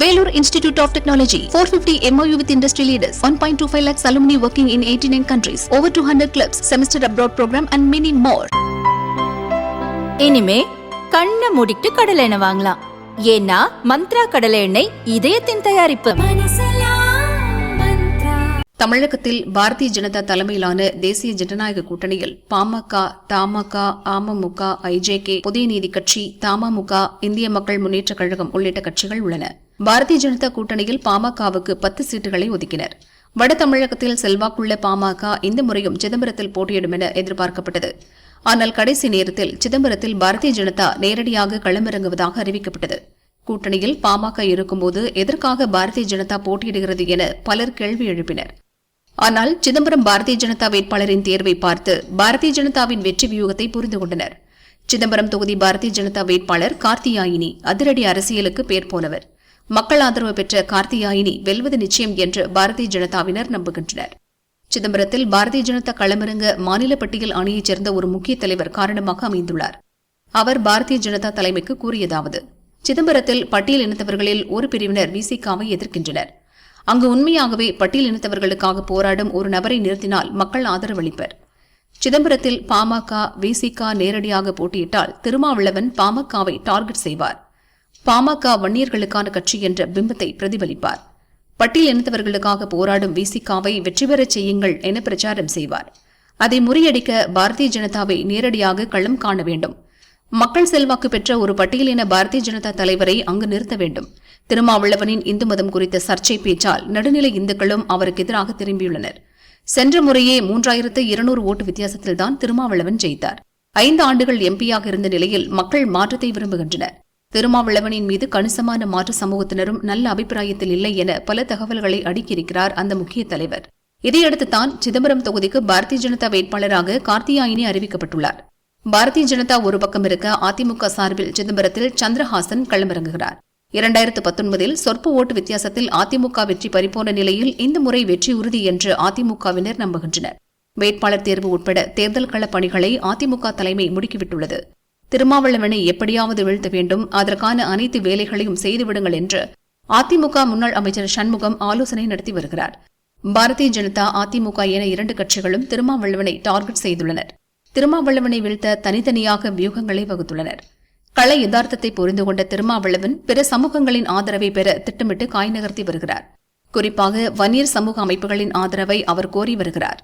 Vellore Institute of Technology, 450 MOU with industry leaders, 1.25 lakhs alumni working in 89 countries, over 200 clubs, semester abroad program and many more. இனிமே கண்ணை மூடிட்டு கடலை எண்ணெய் வாங்கலாம் ஏன்னா மந்த்ரா கடலை எண்ணெய் இதயத்தின் தயாரிப்பு தமிழகத்தில் பாரதிய ஜனதா தலைமையிலான தேசிய ஜனநாயக கூட்டணியில் பாமக தமாக அமமுக ஐஜேகே புதிய நீதி கட்சி தமமுக இந்திய மக்கள் முன்னேற்றக் கழகம் உள்ளிட்ட கட்சிகள் உள்ளன. பாரதிய ஜனதா கூட்டணியில் பாமகவுக்கு பத்து சீட்டுகளை ஒதுக்கினர். வட தமிழகத்தில் செல்வாக்குள்ள பாமக இந்த முறையும் சிதம்பரத்தில் போட்டியிடும் என எதிர்பார்க்கப்பட்டது. ஆனால் கடைசி நேரத்தில் சிதம்பரத்தில் பாரதிய ஜனதா நேரடியாக களமிறங்குவதாக அறிவிக்கப்பட்டது. கூட்டணியில் பாமக இருக்கும்போது எதற்காக பாரதிய ஜனதா போட்டியிடுகிறது என பலர் கேள்வி எழுப்பினர். ஆனால் சிதம்பரம் பாரதிய ஜனதா வேட்பாளரின் தேர்வை பார்த்து பாரதிய ஜனதாவின் வெற்றி வியூகத்தை புரிந்து கொண்டனர். சிதம்பரம் தொகுதி பாரதிய ஜனதா வேட்பாளர் கார்த்தியாயினி அதிரடி அரசியலுக்கு பேர் போனவர். மக்கள் ஆதரவு பெற்ற கார்த்தியாயினி வெல்வது நிச்சயம் என்று பாரதிய ஜனதாவினர் நம்புகின்றனர். சிதம்பரத்தில் பாரதிய ஜனதா களமிறங்க மாநில பட்டியல் அணியைச் சேர்ந்த ஒரு முக்கிய தலைவர் காரணமாக அமைந்துள்ளார். அவர் பாரதிய ஜனதா தலைமைக்கு கூறியதாவது சிதம்பரத்தில் பட்டியல் இனத்தவர்களில் ஒரு பிரிவினர் விசிகாவை எதிர்க்கின்றனர். அங்கு உண்மையாகவே பட்டியல் இனத்தவர்களுக்காக போராடும் ஒரு நபரை நிறுத்தினால் மக்கள் ஆதரவளிப்பர். சிதம்பரத்தில் பாமக விசிக நேரடியாக போட்டியிட்டால் திருமாவளவன் பாமகவை டார்கெட் செய்வார். பாமக வன்னியர்களுக்கான கட்சி என்ற பிம்பத்தை பிரதிபலிப்பார். பட்டியல் இனத்தவர்களுக்காக போராடும் விசிகாவை வெற்றி பெறச் செய்யுங்கள் என பிரச்சாரம் செய்வார். அதை முறியடிக்க பாரதிய ஜனதாவை நேரடியாக களம் காண வேண்டும். மக்கள் செல்வாக்கு பெற்ற ஒரு பட்டியலின பாரதிய ஜனதா தலைவரை அங்கு நிறுத்த வேண்டும். திருமாவளவனின் இந்து மதம் குறித்த சர்ச்சை பேச்சால் நடுநிலை இந்துக்களும் அவருக்கு எதிராக திரும்பியுள்ளனர். சென்ற முறையே மூன்றாயிரத்து இருநூறு ஓட்டு வித்தியாசத்தில்தான் திருமாவளவன் ஜெயித்தார். ஐந்து ஆண்டுகள் எம்பியாக இருந்த நிலையில் மக்கள் மாற்றத்தை விரும்புகின்றனர். திருமாவளவனின் மீது கணிசமான மாற்று சமூகத்தினரும் நல்ல அபிப்பிராயத்தில் இல்லை என பல தகவல்களை அடுக்கியிருக்கிறார் அந்த முக்கிய தலைவர். இதையடுத்து தான் சிதம்பரம் தொகுதிக்கு பாரதிய ஜனதா வேட்பாளராக கார்த்தியாயினி அறிவிக்கப்பட்டுள்ளார். பாரதிய ஜனதா ஒரு பக்கம் இருக்க அதிமுக சார்பில் சிதம்பரத்தில் சந்திரஹாசன் களமிறங்குகிறார். இரண்டாயிரத்து பத்தொன்பதில் சொற்ப ஓட்டு வித்தியாசத்தில் அதிமுக வெற்றி பறிபோன நிலையில் இந்த முறை வெற்றி உறுதி என்று அதிமுகவினர் நம்புகின்றனர். வேட்பாளர் தேர்வு உட்பட தேர்தல் களப் பணிகளை அதிமுக தலைமை முடுக்கிவிட்டுள்ளது. திருமாவளவனை எப்படியாவது வீழ்த்த வேண்டும் அதற்கான அனைத்து வேலைகளையும் செய்துவிடுங்கள் என்று அதிமுக முன்னாள் அமைச்சர் சண்முகம் ஆலோசனை நடத்தி வருகிறார். பாரதிய ஜனதா அதிமுக என இரண்டு கட்சிகளும் திருமாவளவனை டார்கெட் செய்துள்ளனர். திருமாவளவனை வீழ்த்த தனித்தனியாக வியூகங்களை வகுத்துள்ளனர். கள யதார்த்தத்தை புரிந்து கொண்ட திருமாவளவன் பிற சமூகங்களின் ஆதரவை பெற திட்டமிட்டு காய் நகர்த்தி வருகிறார். குறிப்பாக வன்னியர் சமூக அமைப்புகளின் ஆதரவை அவர் கோரி வருகிறார்.